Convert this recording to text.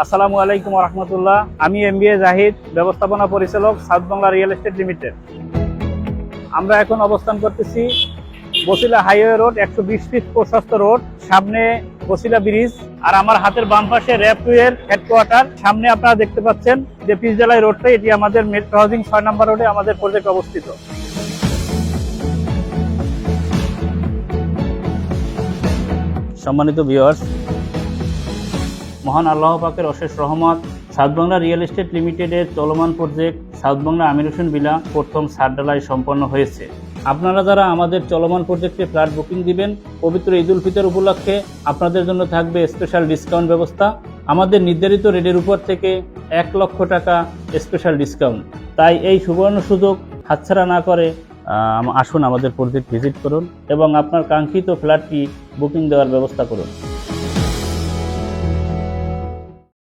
আসসালামু আলাইকুম রহমতুল্লাহ আমি এম বি এ জাহিদ, ব্যবস্থাপনা পরিচালক south Bangla real estate limited. আমরা এখন অবস্থান করতেছি বসিলা হাইওয়ে রোড, একশো বিশ ফিট প্রশস্ত রোড, সামনে বসিলা ব্রিজ আর আমার হাতের বাম পাশে র্যাপ টু এর হেডকোয়ার্টার সামনে আপনারা দেখতে পাচ্ছেন যে পিসজালাই রোডটা, এটি আমাদের মেট্রো হাউজিং ছয় নম্বর রোডে আমাদের প্রজেক্ট অবস্থিত। সম্মানিত ভিউয়ার্স মহান আল্লাহ পাকের অশেষ রহমত সাউথ বাংলা রিয়েল এস্টেট লিমিটেডের চলমান project south Bangla Amir Hossain villa প্রথম সারডালাই সম্পন্ন হয়েছে। আপনারা যারা আমাদের চলমান প্রজেক্টে ফ্ল্যাট বুকিং দিবেন, পবিত্র ঈদ উল ফিতর উপলক্ষে আপনাদের জন্য থাকবে স্পেশাল ডিসকাউন্ট ব্যবস্থা। আমাদের নির্ধারিত রেটের উপর থেকে এক লক্ষ টাকা স্পেশাল ডিসকাউন্ট। তাই এই সুবর্ণ সুযোগ হাতছাড়া না করে আসুন আমাদের প্রজেক্ট ভিজিট করুন এবং আপনার কাঙ্ক্ষিত ফ্ল্যাটটি বুকিং দেওয়ার ব্যবস্থা করুন।